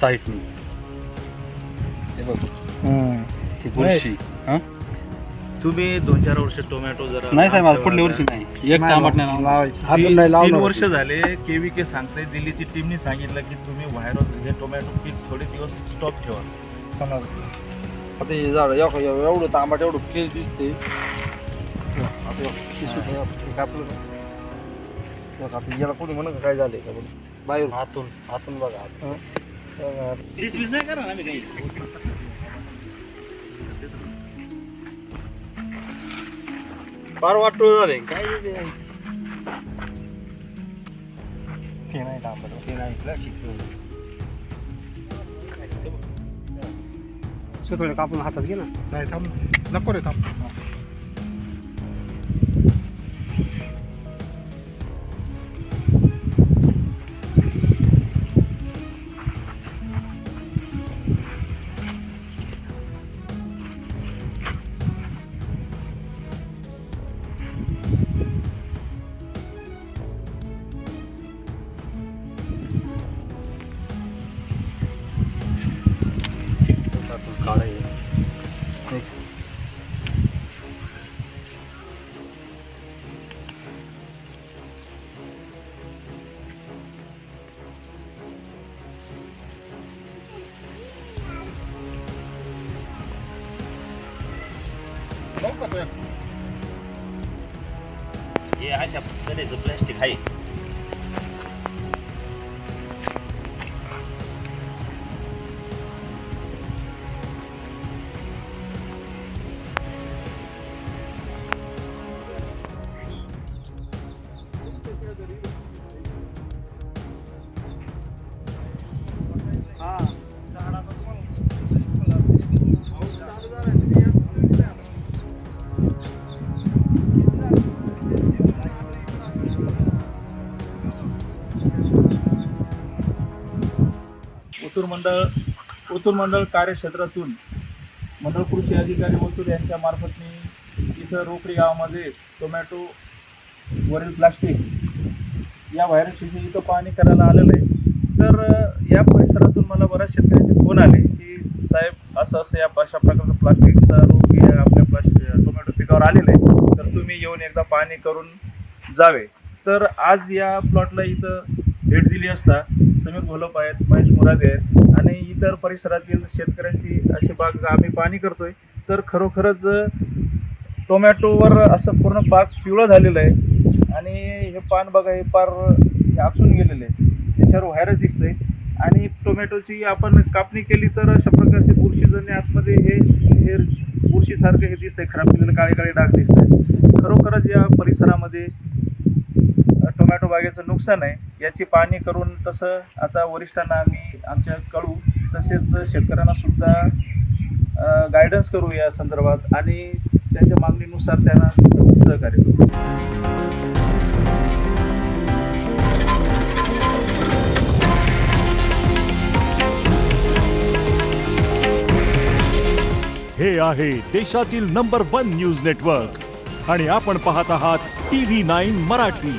साईटनी हे बघ. ही बुरशी. हा? तुम्ही दोन चार वर्ष टोमॅटो जरा नाही साहेब आज पुढल्या वर्षी नाही. एक टमाट नाही. लावणार. तीन वर्ष झाले केव्हीके सांगताय दिल्लीची टीमने सांगितलं की तुम्ही व्हायरल हे टोमॅटो पीक थोडे दिवस स्टॉप ठेवा. आता हे झाड एव- एव- एवढं तांबट एवढं केस दिसते आता हे कापलं का? हे आता याला कोणी म्हणून काय झालंय का बाहेर आतून आतून बघा. हं? नाही करा ना काही फार वाटतो झाले काय ते नाही तांबट ते नाही इकडं कापून हातात घे ना. नाही थांब. नको रे थांब. काळ आहे हे अशा कडेचं प्लॅस्टिक आहे ओतूर मंडळ ओतूर मंडळ कार्यक्षेत्रातून मंडळ कृषी अधिकारी ओतूर यांच्या मार्फतनी इथं रोकडी गावामध्ये टोमॅटो वरील प्लास्टिक या व्हायरसविषयी इथं पाहणी करायला आलेलं आहे. तर या परिसरातून मला बऱ्याच शेतकऱ्यांचे फोन आले की साहेब असं असं या अशा प्रकारचं प्लास्टिकचा रोग आपल्या प्लास्टिक टोमॅटो पिकावर आलेलं आहे. तर तुम्ही येऊन एकदा पाहणी करून जावे. तर आज या प्लॉटला इथं भेट दिली असता समीर घोलप आहेत महेश मुरादे आहेत आणि इतर परिसरातील शेतकऱ्यांची अशी बाग आम्ही पाणी करतोय. तर खरोखरच टोमॅटोवर असं पूर्ण बाग पिवळं झालेलं आहे आणि हे पान बघा हे पार हे आसून गेलेलं आहे. त्याच्यावर व्हायरस दिसतंय. आणि टोमॅटोची आपण कापणी केली तर अशा प्रकारचे बुरशीजन्य आतमध्ये हे हे बुरशीसारखं हे दिसतंय. खराब केलेलं काळे काळे डाग दिसतंय. खरोखरच या परिसरामध्ये टोमॅटो बागेचं नुकसान आहे याची पाहणी करून तसं आता वरिष्ठांना आम्ही आमच्या कळू तसेच शेतकऱ्यांना सुद्धा गायडन्स करू या संदर्भात आणि त्यांच्या मागणीनुसार त्यांना सहकार्य करू. हे आहे देशातील नंबर वन न्यूज नेटवर्क आणि आपण पाहत आहात टी व्ही नाईन मराठी.